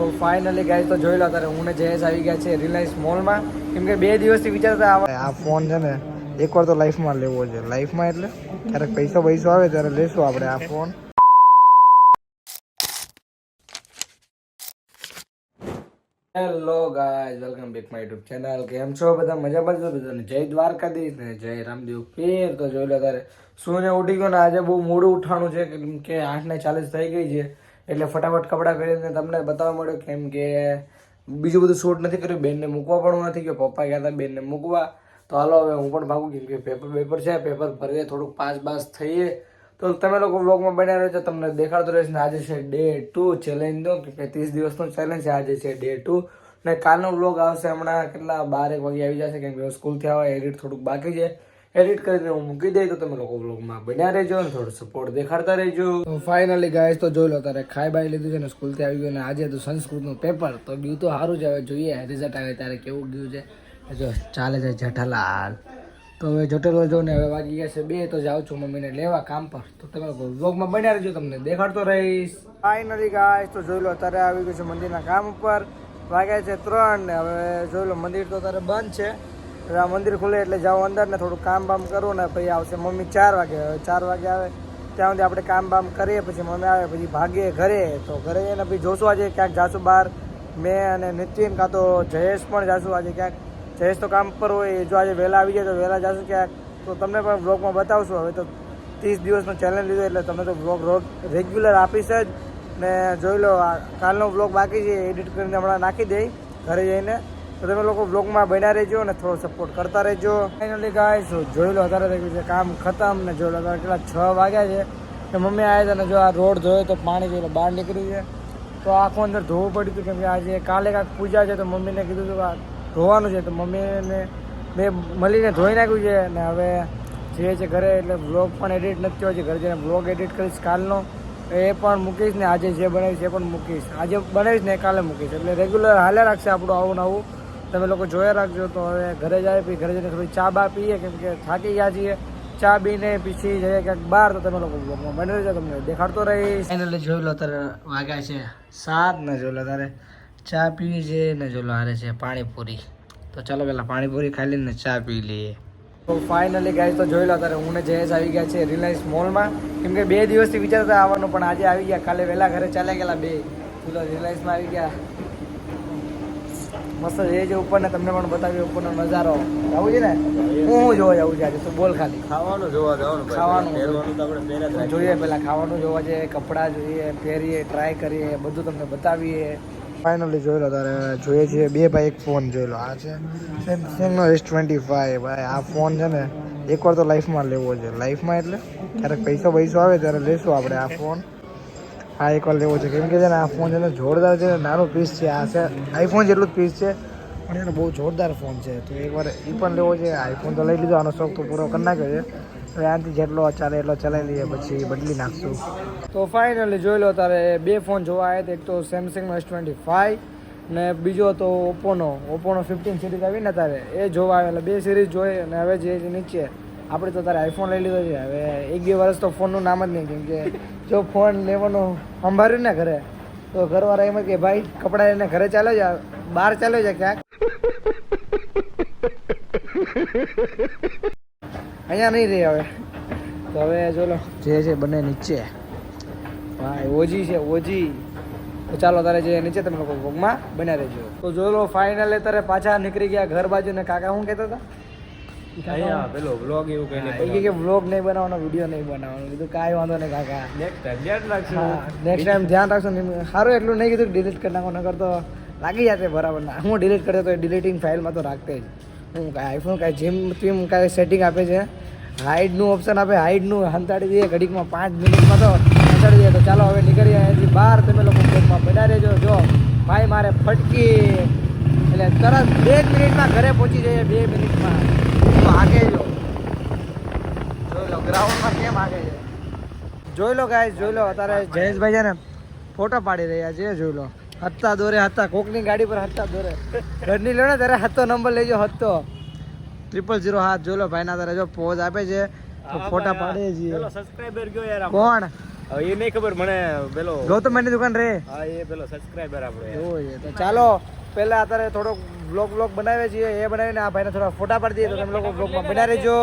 તો ફાઇનલી ગાય તો જોઈ લો તારે હું ને જયેશ આવી ગયા છે રિલાયન્સ મોલમાં કેમ કે બે દિવસથી વિચારતા આ ફોન છે ને એકવાર તો લાઈફમાં લેવો છે. લાઈફમાં એટલે ક્યારેક પૈસો પૈસો આવે ત્યારે લેશું આપણે આ phone hello guys welcome back my YouTube channel કેમ છો બધા? મજામાં છો બધાને જય દ્વારકાધીશ ને જય રામદેવ ફેર તો જોઈ લો તારે સુને ઉઠી ગયો ને આજે બહુ મોડું ઉઠાણું છે કેમ કે આઠ ને ચાલીસ થઈ ગઈ છે. એટલે ફટાફટ કપડાં પહેરીને તમને બતાવવા મળ્યો કેમ કે બીજું બધું શૂટ નથી કર્યું, બેનને મૂકવા પણ નથી ગયો પપ્પા ગયા હતા બેનને મૂકવા. તો હાલો હવે હું પણ ભાગું, કેમ કે પેપર પેપર છે પેપર ભરીએ, થોડુંક પાંચ પાસ થઈએ. તો તમે લોકો વ્લોગમાં બન્યા છો તમને દેખાડતો રહીશ ને આજે છે ડે ટુ ચેલેન્જ નો કે ત્રીસ દિવસનો ચેલેન્જ છે, આજે છે ડે ટુ ને કાલનો વ્લોગ આવશે હમણાં કેટલા, બારેક વાગે આવી જશે, કેમ કે સ્કૂલથી આવે એડિટ થોડુંક બાકી છે. એડિટ કરીને હું મૂકી દઈ તો તમે લોકો બ્લોગમાં બન્યા રહેજો ને થોડો સપોર્ટ દેખાડતા રહેજો. તો ફાઇનલી ગાઈસ તો જોઈ લો તારે ખાઈ બાઈ લીધું છે ને સ્કૂલથી આવી ગયું ને આજે તો સંસ્કૃતનું પેપર તો ગયું તો સારું જ હવે જોઈએ રિઝલ્ટ આવે ત્યારે કેવું ગયું છે. જો ચાલે છે જેઠાલાલ. તો હવે જટેલો જો ને હવે વાગી ગયા છે બે તો જાઉં છું મમ્મીને લેવા કામ પર. તો તમે લોકો વ્લોગમાં બન્યા રહેજો તમને દેખાડતો રહીશ. ફાઇનલી ગાઈસ તો જોઈ લો અત્યારે આવી ગયું છે મંદિરના કામ ઉપર. વાગ્યા છે ત્રણ ને હવે જોઈ લો મંદિર તો અત્યારે બંધ છે. હવે આ મંદિર ખુલે એટલે જાઓ અંદર ને થોડું કામ બામ કરો ને પછી આવશે. મમ્મી ચાર વાગે આવે ચાર વાગે આવે. ત્યાં સુધી આપણે કામ બામ કરીએ, પછી મમ્મી આવે, પછી ભાગીએ ઘરે. તો ઘરે જઈને પછી જોશું આજે ક્યાંક જાશું બહાર. મેં અને નિતિન કાં તો જયેશ પણ જાશું આજે ક્યાંક. જયેશ તો કામ પર હોય જો આજે વહેલા આવી જાય તો વહેલા જાશું ક્યાંક. તો તમને પણ બ્લોગમાં બતાવશું. હવે તો ત્રીસ દિવસનો ચેલેન્જ લીધો એટલે તમે તો બ્લોગ રોજ રેગ્યુલર આપીશ જ. ને જોઈ લો કાલનો બ્લોગ બાકી છે એડિટ કરીને હમણાં નાખી દઈ ઘરે જઈને. તો તમે લોકો બ્લોગમાં બન્યા રહેજો અને થોડો સપોર્ટ કરતા રહેજો. ફાઇનલી ગાય જોઈ લો, અત્યારે થઈ ગયું છે કામ ખતમ ને જોઈ અત્યારે કેટલા છ વાગ્યા છે. તો મમ્મી આવ્યા હતા ને જો આ રોડ જોયો તો પાણી લો બહાર નીકળ્યું છે તો આખું અંદર ધોવું પડ્યું હતું કેમકે આજે કાલે કાંઈક પૂજા છે તો મમ્મીને કીધું હતું આ ધોવાનું છે. તો મમ્મીને મેં મળીને ધોઈ નાખ્યું છે ને હવે જે છે ઘરે એટલે બ્લોગ પણ એડિટ નથી થયો. છે ઘરે જઈને બ્લોગ એડિટ કરીશ કાલનો. એ પણ મૂકીશ ને આજે જે બનાવીશ એ પણ મૂકીશ. આજે બનાવીશ ને કાલે મૂકીશ. એટલે રેગ્યુલર હાલે રાખશે આપણું આવું નવું તમે લોકો જોયા રાખજો તો હવે ઘરે જાય પછી ઘરે જઈને થોડી ચા બા પીએ કેમ કે થાકી ગયા છીએ. ચા પીને પછી જઈએ ક્યાંક બહાર તો તમે લોકો બની રહેજો તમને દેખાડતો રહીશ. ફાઇનલી જોઈ લો તારે વાગ્યા છે સાત ને જોઈ લો તારે ચા પીવી છે ને જોઈ લો હારે છે પાણીપુરી. તો ચાલો પેલા પાણીપુરી ખાઈ લઈને ચા પી લઈએ. તો ફાઇનલી ગાય તો જોઈ લો તારે હું ને જયેશ આવી ગયા છે રિલાયન્સ મોલમાં કેમ કે બે દિવસથી વિચારતા આવવાનું પણ આજે આવી ગયા કાલે વહેલા ઘરે ચાલ્યા ગયેલા બે. તો રિલાયન્સમાં આવી ગયા. મસ્ત એ જે ઉપર ને તમને પણ બતાવ્યો ઉપરનો નજારો. આવું છે ને? હું જોવા જવું છે આજે તું બોલ ખાલી. ખાવાનું જોવા જવાનું ખાવાનું. જોઈએ. પેલા ખાવાનું જોવા જઈએ કપડાં જોઈએ પહેરીએ ટ્રાય કરીએ બધું તમને બતાવીએ. ફાઇનલી જોયેલો તારે જોઈએ છીએ. બે ભાઈ એક ફોન જોયેલો આ છે સેમસંગનો એસ ટ્વેન્ટી ફાઈવ ભાઈ આ ફોન છે ને એકવાર તો લાઈફમાં લેવો છે. લાઈફમાં એટલે ક્યારેક પૈસો પૈસો આવે ત્યારે લેશું આપણે આ ફોન આ એકવાર લેવો છે. કેમ કે છે ને આ ફોન છે ને જોરદાર છે નાનો પીસ છે. આ છે આઈફોન જેટલું જ પીસ છે. પણ એનો બહુ જોરદાર ફોન છે. તો એકવાર એ પણ લેવો છે. આઈફોન તો લઈ લીધો. આનો શોખ તો પૂરો કરી નાખ્યો છે. હવે આનાથી જેટલો ચાલે એટલો ચલાવી લઈએ. પછી બદલી નાખશું. તો ફાઇનલી જોઈ લો તારે બે ફોન જોવા આવ્યા હતા એક તો સેમસંગનો એસ ટ્વેન્ટી ફાઈવ ને બીજો તો ઓપ્પોનો ઓપ્પોનો ફિફ્ટીન સિરીઝ આવી ને તારે. એ જોવા આવે એટલે બે સિરીઝ જોઈ અને હવે જે નીચે. આપણે તો તારે આઈફોન લઈ લીધો છે. હવે એક બે વર્ષ તો ફોનનું નામ જ નહીં, કેમ કે જો ફોન લેવાનું સંભાળ્યું ને ઘરે, તો ઘરવાળા એમ કે, ભાઈ, કપડાં લઈને ઘરે ચાલ્યો જા બહાર ચાલ્યો જા ક્યાંક? અહીંયા નહીં રહી હવે. તો હવે ચલો જે છે બંને નીચે. ભાઈ ઓજી છે, ઓજી. તો ચાલો તારે જે નીચે તમે લોકો ભોગમાં બન્યા રહેજો. તો જો લો ફાઇનલ તારે પાછા નીકળી ગયા ઘર બાજુ ને કાકા શું કહેતા હતા? અહીંયા પેલો વ્લોગ એવું કહીને એ કે વ્લોગ નહીં બનાવવાનો વીડિયો નહીં બનાવવાનો. કીધું કાંઈ વાંધો નહીં કાકા. ધ્યાન રાખશું. નેક્સ્ટ ટાઈમ ધ્યાન રાખશો સારું એટલું નહીં કીધું ડિલીટ કરી નાખો નકર તો લાગી જશે બરાબર. ના હું ડિલીટ કરતો તો ડિલીટિંગ ફાઇલમાં તો રાખતે જ. હું કાંઈ આઈફોન કાંઈ જીમ ટીમ કાંઈ સેટિંગ આપે છે. હાઇડનું ઓપ્શન આપે હાઇડનું હંતાડી દઈએ. ઘડીકમાં પાંચ મિનિટમાં તો હંતાડી દઈએ. તો ચાલો હવે નીકળીએ અહીંયાથી બહાર. તમે લોકો બના રહેજો. જો ભાઈ મારે ફટકી. એટલે તરત બે મિનિટમાં ઘરે પહોંચી જઈએ બે મિનિટમાં. આગે જો જોઈ લો ગ્રાઉન્ડમાં કેમ આગે છે? જોઈ લો ગાય જોઈ લો અત્યારે જયેશભાઈ છે ને ફોટો પાડી રહ્યા છે જોઈ લો. હત્તા દોરે હત્તા કોકની ગાડી પર હત્તા દોરે. ઘરની લો ને ત્યારે હત્તો નંબર લેજો હત્તો ટ્રિપલ ઝીરો હાથ જોઈ લો ભાઈના તારે જો પોઝ આપે છે. તો ફોટા પાડીએ છીએ. પેલો subscriber ગયો યાર કોણ? એ નહીં ખબર મને પેલો ગૌતમ દુકાન રે. હા એ પેલો સબસ્ક્રાઇબર આપણે તો ચાલો પહેલા અત્યારે થોડોક બ્લોગ બ્લોગ બનાવે છીએ એ બનાવીને આ ભાઈને થોડા ફોટા પાડી દઈએ તો તમે લોકો બ્લોગમાં બના રહેજો.